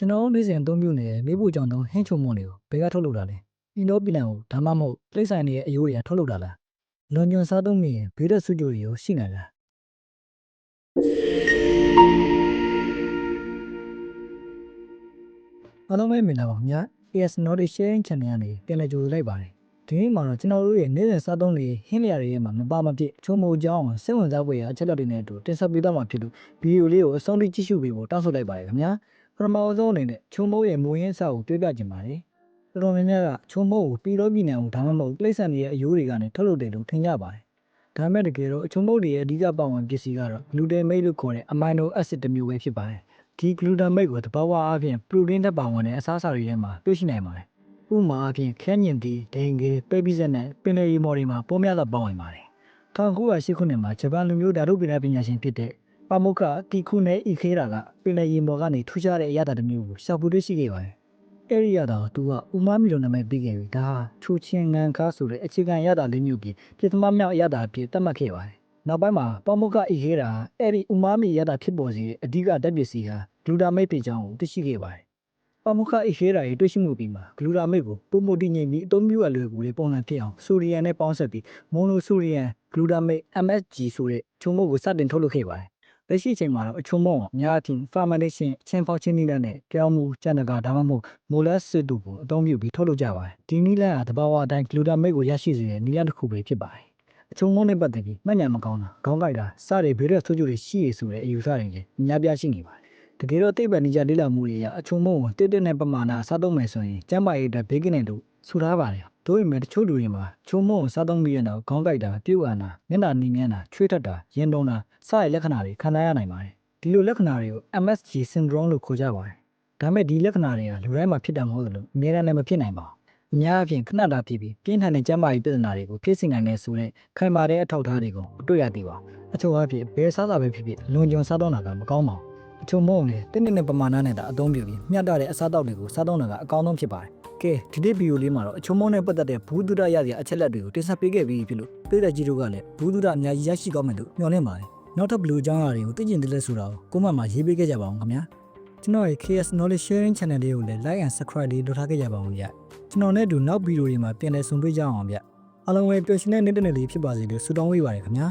ကျွန်တော်တို့နေ့စဉ်အသုံးပြုနေတဲ့မေးဖို့ကြောင့်တော့ဟင်းချုံမွန်တွေကိုဘယ်ကထုတ်လုပ်တာလဲအင်ဒိုပီလန်ကိုဒါမှမဟုတ်ပြိဆိုင်တွေရဲ့အယိုးတွေကထုတ်လုပ်တာလားလွန်ကျွံစားသုံးမိရင်ဘေးဒက်စုကြိုတွေရောရှိနိုင်လားအားလုံးပဲမင်္ဂလာပါခင်ဗျာ AS Knowledge Sharing Channel ကနေပြန်လည်ကြိုဆိုလိုက်ပါတယ်ဒီနေ့မှာတော့ကျွန်တော်တို့ရဲ့နေ့စဉ်စားသုံးတွေဟင်းလျာတွေရဲ့မှာမပါမဖြစ်ချုံမိုအကြောင်းစိတ်ဝင်စားဖွယ်ရာအချက်အလက်တွေနဲ့အတူတင်ဆက်ပေးသွားမှာဖြစ်လို့ဗီဒီယိုလေးကိုအဆုံးထိကြည့်ရှုပေးဖို့တောင်းဆိုလိုက်ပါတယ်ခင်ဗျာ ပထမအဆုံးအနေနဲ့ချုံမိုးရဲ့မူရင်းအစကိုတွေးပြချင်ပါတယ်။တော်တော်များများကချုံမိုးကိုပြည်တော်ပြည်နယ်အောင်ဒါမှမဟုတ်တိရစ္ဆာန်တွေရဲ့အယိုးတွေကနေထုတ်လုပ်တယ်လို့ထင်ကြပါတယ်။ဒါပေမဲ့တကယ်တော့ချုံမိုးတွေရဲ့အဓိကပါဝင်ပစ္စည်းကတော့ glutamate လို့ခေါ်တဲ့ amino acid တစ်မျိုးပဲဖြစ်ပါတယ်။ဒီ glutamate ကိုတဘာဝအားဖြင့် protein နဲ့ပါဝင်တဲ့အစားအစာတွေထဲမှာတွေ့ရှိနိုင်ပါတယ်။ဥပမာအားဖြင့်ခရညင်တီဒိန်ကေပဲပိစက်နဲ့ပင်လယ်ရီမော်တွေမှာပေါ်များစွာပါဝင်ပါတယ်။1908ခုနှစ်မှာဂျပန်လူမျိုးဓာတုပညာပညာရှင်ဖြစ်တဲ့ ပါမုခတီခုနဲ့ဤခေးတာကပင်လယ်ရေမော်ကနေထူးခြားတဲ့အရာတာတစ်မျိုးကိုရှောက်ပူတွေ့ရှိခဲ့ပါတယ်။အဲဒီရတာကိုသူကဥမာမီလိုနာမည်ပေးခဲ့ပြီးဒါဟာထူချင်းငံကားဆိုတဲ့အခြေခံအရတာလေးမျိုးပြီးပြစ်သမားမြောက်အရတာအဖြစ်သတ်မှတ်ခဲ့ပါတယ်။နောက်ပိုင်းမှာပါမုခဤခေးတာအဲဒီဥမာမီအရတာဖြစ်ပေါ်စေတဲ့အဓိကဓာတ်ပစ္စည်းဟာဂလူတာမိတ်ဖြစ်ကြောင်းကိုသိရှိခဲ့ပါတယ်။ပါမုခဤခေးတာရဲ့တွေ့ရှိမှုပြီးမှာဂလူတာမိတ်ကိုပုံမတိငိမ့်ပြီးအသုံးပြုရလွယ်ကူတဲ့ပုံစံဖြစ်အောင်ဆိုဒီယမ်နဲ့ပေါင်းစပ်ပြီးမိုနိုဆိုဒီယမ်ဂလူတာမိတ် MSG ဆိုတဲ့ချုံမုတ်ကိုစတင်ထုတ်လုပ်ခဲ့ပါတယ်။ လက်ရှိအချိန်မှာတော့အချုံမုံအများအထင် fermentation ချင်းပေါက်ချင်းနီးလန်းနဲ့ကြောင်မူကျန်တကာဒါမှမဟုတ် molas စစ်တို့ကိုအသုံးပြုပြီးထုတ်လုပ်ကြပါတယ်ဒီနီးလန်းကတဘာဝအတိုင်း glutamate ကိုရရှိစေတဲ့နီးလန်းတစ်ခုပဲဖြစ်ပါတယ်အချုံမုံနဲ့ပတ်သက်ပြီးမှတ်ဉာဏ်မကောင်းတာခေါင်းကိုက်တာစတဲ့ဘေးရက်ဆိုးကျိုးတွေရှိရဆိုတဲ့အယူဆတွေလည်းအများပြားရှိနေပါတယ်တကယ်တော့တိတ်ပံနိကြလေ့လာမှုတွေအရအချုံမုံကိုတစ်တစ်နဲ့ပမာဏစားသုံးမယ်ဆိုရင်ကျန်းမာရေးအတွက်ဘေးကင်းတယ်လို့ဆိုထားပါတယ် တို့ပေမဲ့တချို့လူတွေမှာချုံမုံကိုစားသုံးပြီးတဲ့နောက်ခေါင်းကိုက်တာပြုတ်အန်တာမျက်နှာနီမြန်းတာချွေးထက်တာရင်တုံတာစတဲ့လက္ခဏာတွေခံစားရနိုင်ပါတယ်ဒီလိုလက္ခဏာတွေကို MSG syndrome လို့ခေါ်ကြပါတယ်။ဒါပေမဲ့ဒီလက္ခဏာတွေကလူတိုင်းမှာဖြစ်တာမဟုတ်သလိုအများအားလည်းမဖြစ်နိုင်ပါဘူး။အများအားဖြင့်ခဏတာဖြစ်ပြီးပြင်းထန်တဲ့ကျန်းမာရေးပြဿနာတွေကိုဖြစ်စေနိုင်တဲ့ဆိုတဲ့ခိုင်မာတဲ့အထောက်အထားတွေကိုမတွေ့ရသေးပါဘူး။အချို့အားဖြင့်ဘယ်စားတာပဲဖြစ်ဖြစ်လွန်ကျွံစားတော့တာကမကောင်းပါဘူး။အ ချို့မဟုတ်လေတင်းတင်းနဲ့ပမာဏနဲ့တာအသုံးပြုပြီးမျှတတဲ့အစားအသောက်တွေကိုစားတော့တာကအကောင်းဆုံးဖြစ်ပါတယ်။ကဲဒီနေ့ဗီဒီယိုလေးမှာတော့အချုံမုံနဲ့ပတ်သက်တဲ့ဘူးဒုဒရရစရာအချက်လက်တွေကိုတင်ဆက်ပေးခဲ့ပြီးဖြစ်လို့ပြည်သက်ကြီးတို့ကလည်းဘူးဒုဒအများကြီးရရှိကောင်းမယ်လို့မျှော်လင့်ပါတယ်။နောက်ထပ်ဘလူးအကြောင်းအရာတွေကိုသိကျင်တယ်လဲဆိုတာကိုကိုမမှာရေးပေးခဲ့ကြပါအောင်ခင်ဗျာကျွန်တော်ရဲ့ KS Knowledge Sharing Channel လေးကိုလည်း like and subscribe လေးလုပ်ထားခဲ့ကြပါဦးဗျကျွန်တော်နဲ့အတူနောက်ဗီဒီယိုတွေမှာပြန်လည်ဆုံတွေ့ကြအောင်ဗျအားလုံးပဲပျော်ရွှင်တဲ့နေ့တစ်နေ့လေးဖြစ်ပါစေလို့ဆုတောင်းပေးပါတယ်ခင်ဗျာ